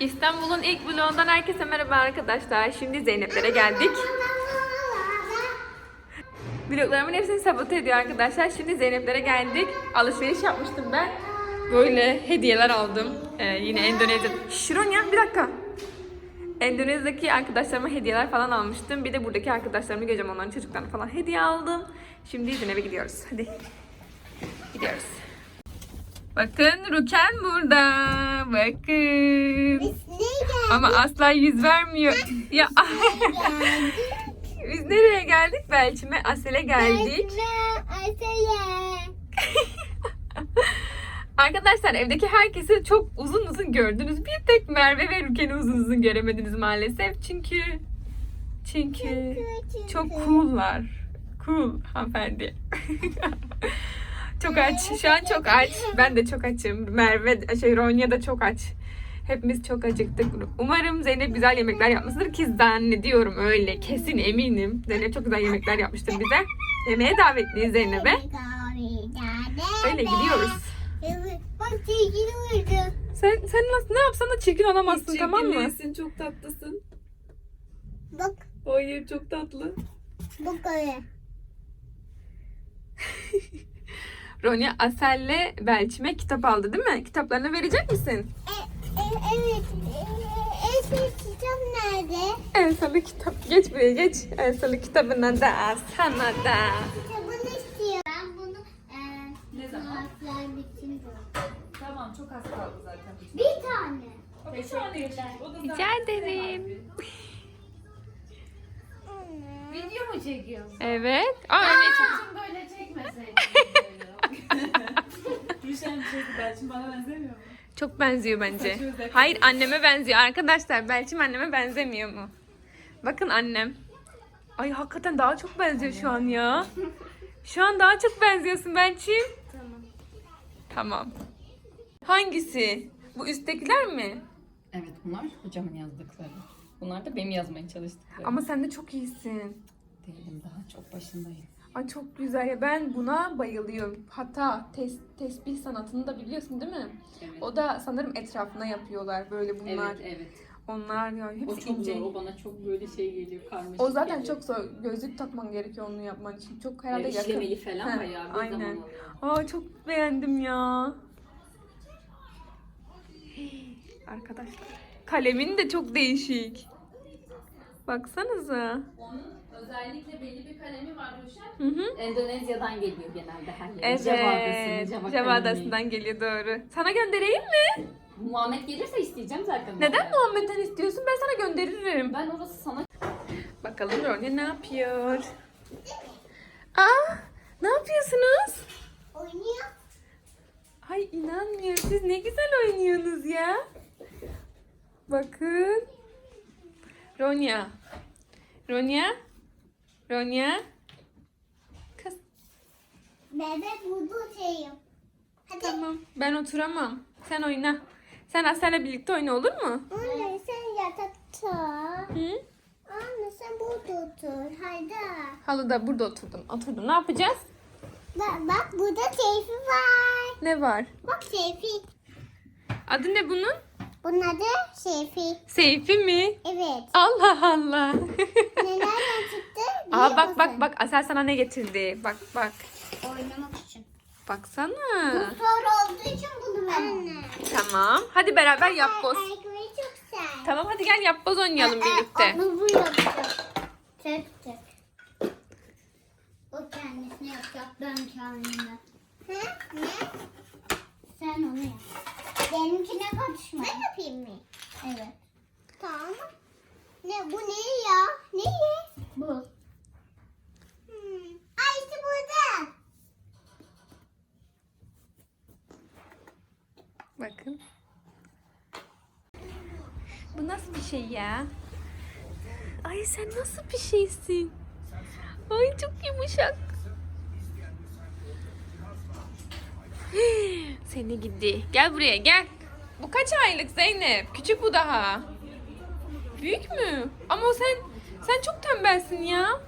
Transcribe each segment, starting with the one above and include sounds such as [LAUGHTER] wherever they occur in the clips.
İstanbul'un ilk vlogundan herkese merhaba arkadaşlar. Şimdi Zeynep'lere geldik. Vloglarımın hepsini sabote ediyor arkadaşlar. Şimdi Zeynep'lere geldik. Alışveriş yapmıştım ben. Böyle hediyeler aldım. Ee, yine Endonezya. Şironya bir dakika. Endonezya'daki arkadaşlarıma hediyeler falan almıştım. Bir de buradaki arkadaşlarımı göreceğim onların çocuklarına falan hediye aldım. Şimdi Zeynep'e gidiyoruz. Hadi. Gidiyoruz. Bakın Ruken burada. Bakın. Ama asla yüz vermiyor. Ya biz nereye [LAUGHS] geldik? Belçim'e, Asel'e geldik. [LAUGHS] Arkadaşlar evdeki herkesi çok uzun uzun gördünüz. Bir tek Merve ve Ruken'i uzun uzun göremediniz maalesef. Çünkü çünkü çok cool'lar. Cool hanımefendi. [LAUGHS] çok aç. Şu an çok aç. Ben de çok açım. Merve, şey Ronya da çok aç. Hepimiz çok acıktık. Umarım Zeynep güzel yemekler yapmıştır ki zannediyorum öyle. Kesin eminim. Zeynep çok güzel yemekler yapmıştır bize. Yemeğe davetliyiz Zeynep'e. Öyle gidiyoruz. Bak çirkin oldu. Sen sen nasıl ne yapsan da çirkin olamazsın Hiç tamam mı? çirkin değilsin, çok tatlısın. Bak Hayır çok tatlı. bak öyle. [LAUGHS] Ronya Asel'le Belçim'e kitap aldı değil mi? Kitaplarını verecek misin? E, e, evet. E, Eski kitap nerede? Elsalı kitap. Geç buraya geç. Elsalı kitabından da al. Sana da. Kitabını istiyorum. Ben bunu e, Ne zaman? Tamam çok az kaldı zaten. Bir tane. Bir da Rica ederim. Video mu çekiyorsun? Evet. Aa. Şimdi böyle çekmeseydin. [LAUGHS] Gülşen bir şey Belçin bana benzemiyor mu? Çok benziyor bence. Saçı özellikle. Hayır anneme benziyor. Arkadaşlar Belçim anneme benzemiyor mu? Bakın annem. Ay hakikaten daha çok benziyor şu an ya. Şu an daha çok benziyorsun Belçim. tamam. Tamam. Hangisi? Bu üsttekiler mi? Evet bunlar hocamın yazdıkları. Bunlar da benim yazmaya çalıştıklarım. Ama sen de çok iyisin. Değilim daha çok başındayım. Ay çok güzel ya ben buna bayılıyorum. Hatta tes, tesbih sanatını da biliyorsun değil mi? Evet. O da sanırım etrafına yapıyorlar böyle bunlar. Evet evet. Onlar ya hepsi O çok ince. zor. O bana çok böyle şey geliyor karmaşık O zaten geliyor. çok zor. Gözlük takman gerekiyor onu yapman için. Çok herhalde Evet, yakın. işlemeli falan Heh, bayağı bir aynen. zaman alıyor. Aa çok beğendim ya. Arkadaşlar. Kalemin de çok değişik. Baksanıza. Onun özellikle belli bir kalemi var Ruşen. Hı hı. Endonezya'dan geliyor genelde her yere. Evet. Java Adası'nın Java Java kalemi. Adası'ndan geliyor doğru. Sana göndereyim mi? Muhammed gelirse isteyeceğim zaten. Neden Muhammed'den istiyorsun? Ben sana gönderirim. Ben orası sana Bakalım Ronya ne yapıyor? Aa, ne yapıyorsunuz? Oynuyor. Ay inanmıyorum. Siz ne güzel oynuyorsunuz ya. Bakın. Ronya. Ronya. Ronya. Kız. Bebek budu şeyim. Hadi. Tamam. Ben oturamam. Sen oyna. Sen Asel'le birlikte oyna olur mu? Anne sen yatakta. Hı? Anne sen burada otur. Haydi. Halıda burada oturdum. Oturdum. Ne yapacağız? Bak, bak burada teyfi var. Ne var? Bak teyfi. Adı ne bunun? Bunun adı Seyfi. Seyfi mi? Evet. Allah Allah. [LAUGHS] Nelerden çıktı? Aa bak bak bak Asel sana ne getirdi? Bak bak. Oynamak için. Baksana. Zor olduğu için bunu ben Anne. Tamam. Hadi beraber yapboz. Ayakkabıyı çok güzel. Tamam hadi gel yapboz oynayalım birlikte. Onu bu yapacak. Tek tek. O kendisine yapacak. Ben kendime. Hı? Ne? Sen onu yap. Benimkine karışma. Ben yapayım mı? Evet. Tamam. Ne bu ne ya? Ne ye? Bu. Hmm. Ay işte burada. Bakın. Bu nasıl bir şey ya? Ay sen nasıl bir şeysin? Ay çok yumuşak. [GASPS] Seni gidi. Gel buraya gel. Bu kaç aylık Zeynep? Küçük bu daha. Büyük mü? Ama sen sen çok tembelsin ya.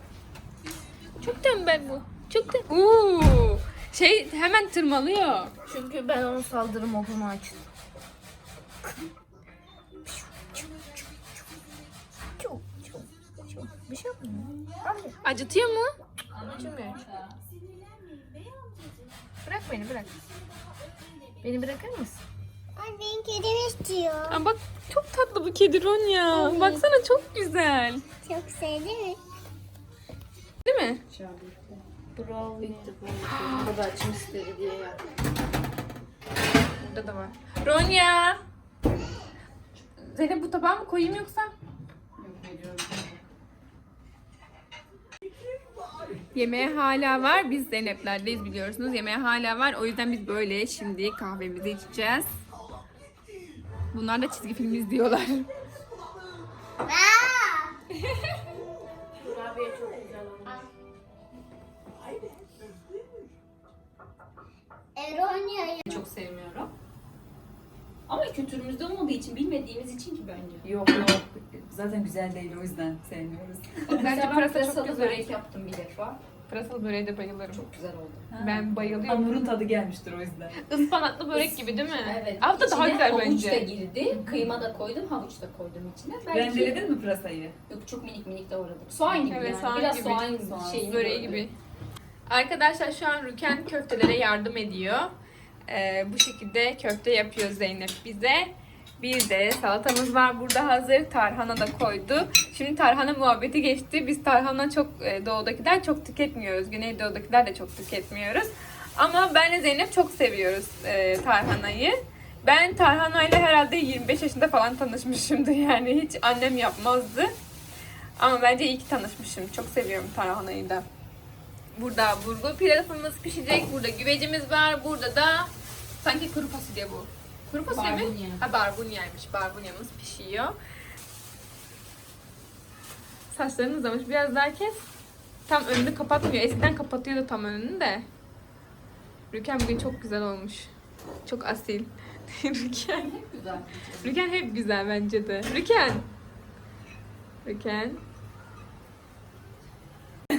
Çok tembel bu. Çok da. Uuu. Şey hemen tırmalıyor. Çünkü ben onu saldırım okunu açtım. Bir şey yapmıyor. Acıtıyor mu? Acımıyor. Beni bırak. Beni bırakır mısın? Ay benim kedim istiyor. Aa, bak çok tatlı bu kedi Ronya. Baksana çok güzel. Çok sevdi mi? Değil mi? Bu kadar açım istedi diye yaptım. Burada da var. Ronya. Zeynep bu tabağa mı koyayım yoksa? Yemeğe hala var. Biz Zeynep'lerdeyiz biliyorsunuz. Yemeğe hala var. O yüzden biz böyle şimdi kahvemizi içeceğiz. Bunlar da çizgi film izliyorlar. Eronya'yı Çok sevmiyorum. Ama kültürümüzde olmadığı için, bilmediğimiz için ki bence. Yok yok. Zaten güzel değil o yüzden sevmiyoruz. Bence Mesela ben pırasa çok pırasalı güzel. börek yaptım bir defa. Pırasalı böreğe de bayılırım. Çok güzel oldu. Ben bayılıyorum. Hamurun tadı gelmiştir o yüzden. Ispanaklı börek gibi değil mi? Evet. Da daha İçine güzel havuç bence. da girdi. Kıyma da koydum, havuç da koydum içine. Belki... Rendeledin mi pırasayı? Yok çok minik minik doğradım. Soğan gibi Evet, yani. soğan Biraz gibi. soğan, Soğan, şeyini Böreği gibi. Arkadaşlar şu an Rüken köftelere yardım ediyor. Ee, bu şekilde köfte yapıyor Zeynep bize. Bir de salatamız var burada hazır. Tarhana da koydu. Şimdi tarhana muhabbeti geçti. Biz tarhana çok e, doğudakiler çok tüketmiyoruz. Güneydoğudakiler de çok tüketmiyoruz. Ama benle Zeynep çok seviyoruz e, tarhanayı. Ben tarhanayla herhalde 25 yaşında falan tanışmışımdır [LAUGHS] yani. Hiç annem yapmazdı. Ama bence iyi ki tanışmışım. Çok seviyorum tarhanayı da. Burada burgu pilavımız pişecek. Burada güvecimiz var. Burada da sanki kuru fasulye bu. Kuru fasulye mi? Barbunya. Ha barbunyaymış. Barbunyamız pişiyor. Saçlarını uzamış. Biraz daha kes. Tam önünü kapatmıyor. Eskiden kapatıyordu tam önünü de. Rüken bugün çok güzel olmuş. Çok asil. [LAUGHS] Rüken. Güzel. Rüken hep güzel bence de. Rüken. Rüken. [LAUGHS]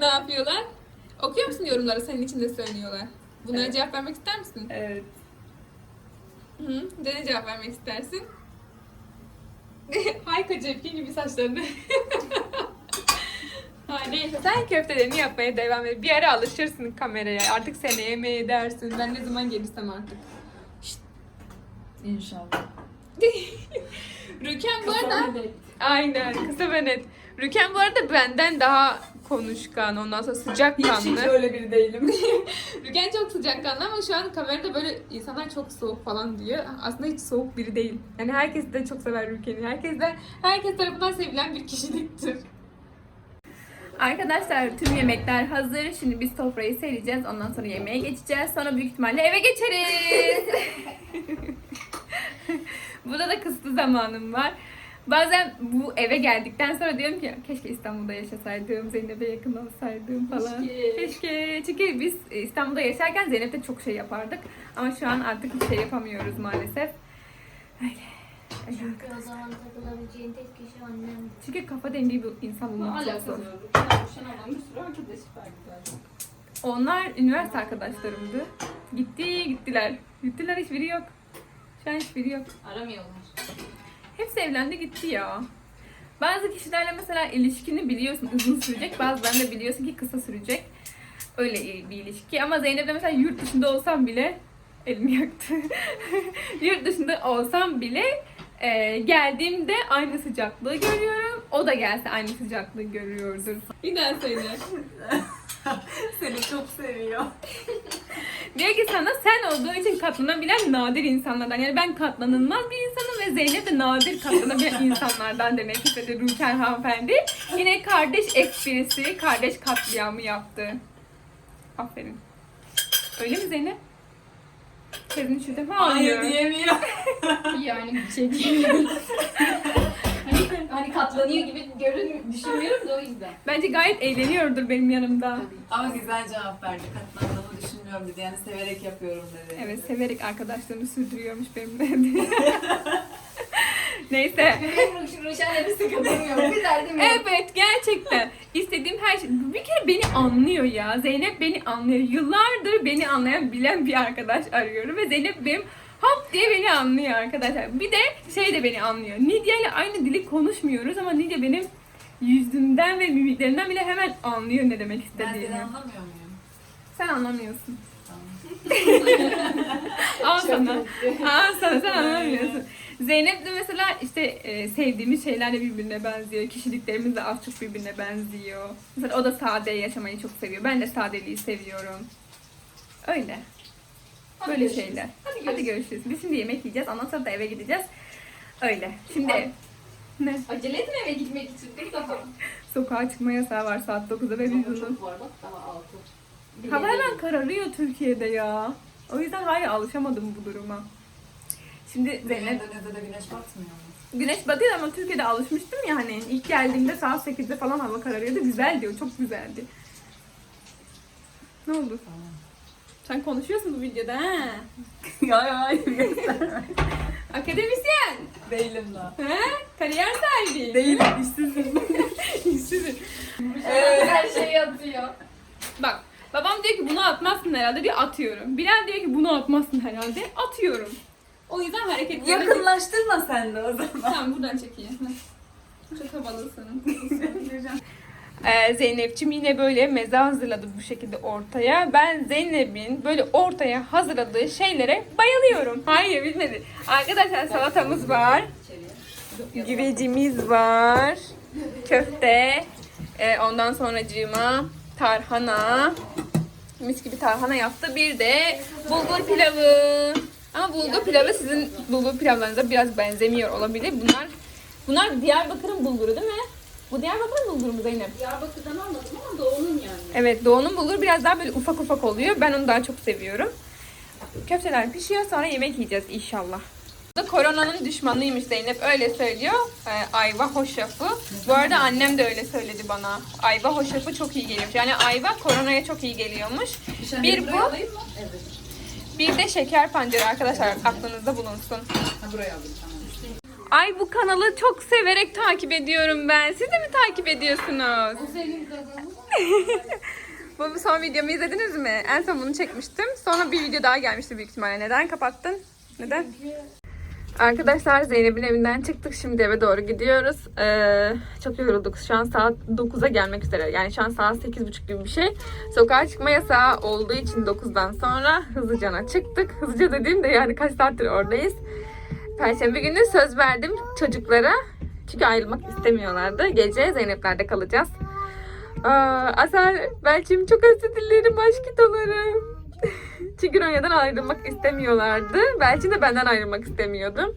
ne yapıyorlar? Okuyor musun yorumları? Senin için de söylüyorlar. Bunlara Evet. cevap vermek ister misin? Evet. Hı, de ne cevap vermek istersin? [LAUGHS] Hayka Cepkin gibi saçlarını. [LAUGHS] neyse sen köftelerini yapmaya devam et. Bir ara alışırsın kameraya. Artık seneye mi edersin? Ben ne zaman gelirsem artık. İnşallah. [LAUGHS] Rüken bu arada... Aynen kısa ve net. Rüken bu arada benden daha konuşkan, ondan sonra Hiç, hiç sıcakkanlı. öyle biri değilim. [LAUGHS] Rüken çok sıcakkanlı ama şu an kamerada böyle insanlar çok soğuk falan diyor. Aslında hiç soğuk biri değil. Yani herkes de çok sever Rüken'i. Herkes de herkes tarafından sevilen bir kişiliktir. Arkadaşlar tüm yemekler hazır. Şimdi biz sofrayı sereceğiz. Ondan sonra yemeğe geçeceğiz. Sonra büyük ihtimalle eve geçeriz. [LAUGHS] [LAUGHS] Burada da kısıtlı zamanım var. Bazen bu eve geldikten sonra diyorum ki keşke İstanbul'da yaşasaydım, Zeynep'e yakın olsaydım falan. Keşke. Keşke. Çünkü biz İstanbul'da yaşarken Zeynep'te çok şey yapardık. Ama şu an artık hiç şey yapamıyoruz maalesef. Öyle. Çünkü o zaman takılabileceğin tek kişi annem. Çünkü kafa dengi bir insan bulmak çok zor. Onlar üniversite arkadaşlarımdı. Gitti gittiler. Gittiler hiçbiri yok. Şu an hiçbiri yok. Aramıyorlar. Hepsi evlendi gitti ya. Bazı kişilerle mesela ilişkini biliyorsun uzun sürecek. Bazılarını da biliyorsun ki kısa sürecek. Öyle bir ilişki. Ama Zeynep'le mesela yurt dışında olsam bile elimi yaktı. [LAUGHS] yurt dışında olsam bile e, geldiğimde aynı sıcaklığı görüyorum. O da gelse aynı sıcaklığı görüyordur. Daha [LAUGHS] söyle. Seni çok seviyor. [LAUGHS] Diyor ki sana sen olduğun için katlanabilen nadir insanlardan. Yani ben katlanılmaz bir insanım ve Zeynep de nadir katlanabilen [LAUGHS] insanlardan demek istedi Rüken hanımefendi. Yine kardeş esprisi, kardeş katliamı yaptı. Aferin. Öyle mi Zeynep? Kedini şurada mı? Hayır diyemiyor. [LAUGHS] Yani bir şey diyemiyorum. hani, hani katlanıyor gibi görün düşünmüyorum da o yüzden. Bence gayet eğleniyordur benim yanımda. Ama güzel cevap verdi. Katlandığımı düşünmüyorum dedi. Yani severek yapıyorum dedi. Evet severek arkadaşlarını sürdürüyormuş benimle. [LAUGHS] Neyse. Benim Ruşen'le bir sıkıntım yok. [LAUGHS] Bir derdim yok. Evet gerçekten. İstediğim her şey. Bir kere beni anlıyor ya. Zeynep beni anlıyor. Yıllardır beni anlayan bilen bir arkadaş arıyorum. Ve Zeynep benim hop diye beni anlıyor arkadaşlar. Bir de şey de beni anlıyor. Nidia ile aynı dili konuşmuyoruz ama Nidia benim yüzümden ve mimiklerimden bile hemen anlıyor ne demek Ben istediğimi. seni anlamıyor muyum? Sen anlamıyorsun. Al sana. Al sana sen anlamıyorsun. Zeynep de mesela işte e, sevdiğimiz şeyler de birbirine benziyor. Kişiliklerimiz de az çok birbirine benziyor. Mesela o da sade yaşamayı çok seviyor. Ben de sadeliği seviyorum. Öyle. Hadi Böyle görüşürüz. şeyler. Hadi Hadi görüşürüz. Biz şimdi yemek yiyeceğiz. Ondan sonra da eve gideceğiz. Öyle. Şimdi Hadi. ne? Acele etme eve gitmek için. Dur daha. Sokağa çıkma yasağı var saat 9'da ve biz bunu... çok var bak daha altı. Hava hemen kararıyor Türkiye'de ya. O yüzden hala alışamadım bu duruma. Şimdi Zeynep Endonezya'da de güneş batmıyor mu? Güneş batıyor ama Türkiye'de alışmıştım ya hani ilk geldiğimde saat 8'de falan hava kararıyordu. Güzel diyor, çok güzeldi. Ne oldu? Tamam. Sen konuşuyorsun bu videoda ha? ya ya hayır. [LAUGHS] Akademisyen. Değilim daha. Ha? Kariyer sahibi. Değilim işsizim. [LAUGHS] İşsizim. Her şeyi atıyor. Bak babam diyor ki bunu atmazsın herhalde diyor atıyorum. Bilal diyor ki bunu atmazsın herhalde atıyorum. O yüzden hareketleri... Yakınlaştırma sen de o zaman. Tamam buradan çekeyim. Çok havalısın. Ee, Zeynep'ciğim yine böyle meze hazırladı bu şekilde ortaya. Ben Zeynep'in böyle ortaya hazırladığı şeylere bayılıyorum. Hayır bilmedi. Arkadaşlar salatamız var. Güvecimiz var. Köfte. Ee, ondan sonracığıma tarhana. Mis gibi tarhana yaptı. Bir de bulgur pilavı. Ama bulgur pilavı sizin bulgur pilavlarınıza biraz benzemiyor olabilir. Bunlar bunlar Diyarbakır'ın bulguru değil mi? Bu Diyarbakır'ın bulguru mu Zeynep? Diyarbakır'dan almadım ama doğunun yani. Evet Doğu'nun bulguru biraz daha böyle ufak ufak oluyor. Ben onu daha çok seviyorum. Köfteler pişiyor sonra yemek yiyeceğiz inşallah. Da koronanın düşmanıymış Zeynep öyle söylüyor. Ee, ayva hoşafı. Bu arada annem de öyle söyledi bana. Ayva hoşafı çok iyi geliyormuş. Yani ayva koronaya çok iyi geliyormuş. Bir bu? Evet. bir de şeker pancarı arkadaşlar aklınızda bulunsun. Ha buraya alayım tamam. Ay bu kanalı çok severek takip ediyorum ben. Siz de mi takip ediyorsunuz? Bu [LAUGHS] son videomu izlediniz mi? En son bunu çekmiştim. Sonra bir video daha gelmişti büyük ihtimalle. Neden kapattın? Neden? Arkadaşlar Zeynep'in evinden çıktık. Şimdi eve doğru gidiyoruz. Ee, çok yorulduk. Şu an saat 9'a gelmek üzere. Yani şu an saat 8.30 gibi bir şey. Sokağa çıkma yasağı olduğu için 9'dan sonra hızlıcana çıktık. Hızlıca dediğimde yani kaç saattir oradayız. Perşembe günü söz verdim çocuklara. Çünkü ayrılmak istemiyorlardı. Gece Zeynep'lerde kalacağız. Aa, Asel, Belçim çok özür dilerim aşkitolarım. [LAUGHS] Çünkü Ronya'dan ayrılmak istemiyorlardı. Belçin de benden ayrılmak istemiyordu.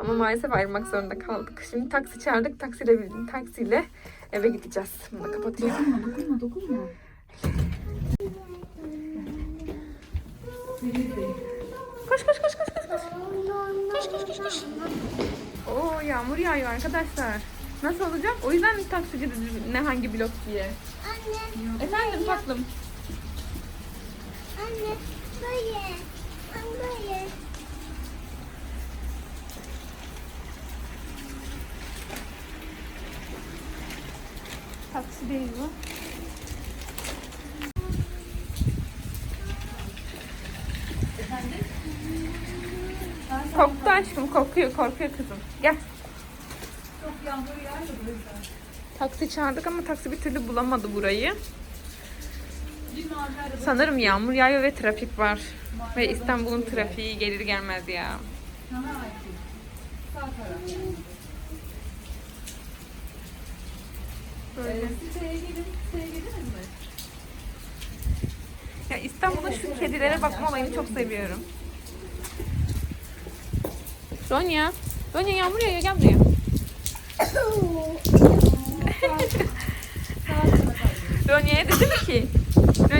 Ama maalesef ayrılmak zorunda kaldık. Şimdi taksi çağırdık. Taksiyle bildim. Taksiyle eve gideceğiz. Bunu da kapatıyorum. Dokunma dokunma. Koş koş koş koş koş koş. Koş koş koş koş. Oo yağmur yağıyor arkadaşlar. Nasıl olacak? O yüzden taksici ne hangi blok diye. Anne, Efendim tatlım. Anne, böyle. Anne, böyle. Taksi değil bu. Koktu aşkım kokuyor korkuyor kızım. Gel. Çok yağmur yağıyor da bu yüzden. Taksi çağırdık ama taksi bir türlü bulamadı burayı. Sanırım yağmur yağıyor ve trafik var. Ve İstanbul'un trafiği gelir gelmez ya. Böyle. Ya İstanbul'da şu kedilere bakma olayını çok seviyorum. Ronya. Ronya yağmur yağıyor gel buraya. [LAUGHS] Ronya'ya dedim ki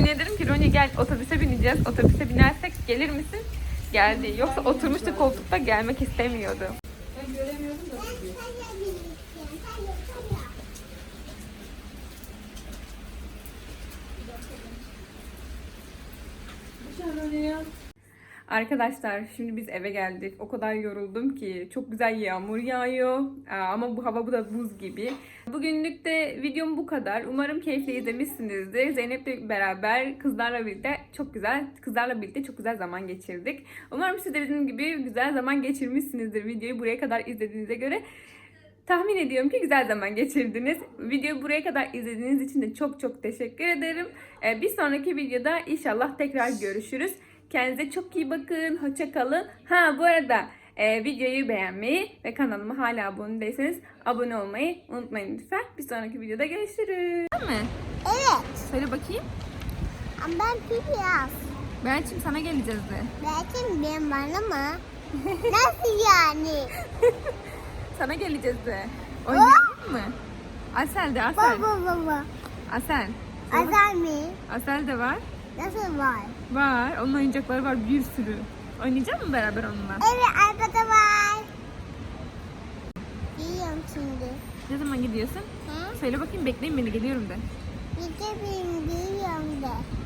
Ronya'ya dedim ki Ronya gel otobüse bineceğiz. Otobüse binersek gelir misin? Geldi. Yoksa oturmuştu koltukta gelmek istemiyordu. Ben göremiyorum da. Arkadaşlar şimdi biz eve geldik. O kadar yoruldum ki çok güzel yağmur yağıyor. Ama bu hava bu da buz gibi. Bugünlük de videom bu kadar. Umarım keyifli izlemişsinizdir. Zeynep'le beraber kızlarla birlikte çok güzel kızlarla birlikte çok güzel zaman geçirdik. Umarım siz de bizim gibi güzel zaman geçirmişsinizdir videoyu buraya kadar izlediğinize göre. Tahmin ediyorum ki güzel zaman geçirdiniz. Videoyu buraya kadar izlediğiniz için de çok çok teşekkür ederim. Ee, bir sonraki videoda inşallah tekrar görüşürüz. Kendinize çok iyi bakın. Hoşça kalın. Ha bu arada e, videoyu beğenmeyi ve kanalıma hala abone değilseniz abone olmayı unutmayın lütfen. Bir sonraki videoda görüşürüz. Değil mi? Evet. Söyle bakayım. Ama ben biraz. Belçim sana geleceğiz de. Belki benim bana mı? [LAUGHS] Nasıl yani? [LAUGHS] Sana geleceğiz de. Oynayalım mı? Asel de Asel. Baba baba. Asel. Azar mı? Asel de var. Nasıl var? Var. Onun oyuncakları var bir sürü. Oynayacak mısın beraber onunla? Evet arabada var. Giyiyorum şimdi. Ne zaman gidiyorsun? Hı? Söyle bakayım bekleyin beni geliyorum de. Bir de benim giyiyorum de.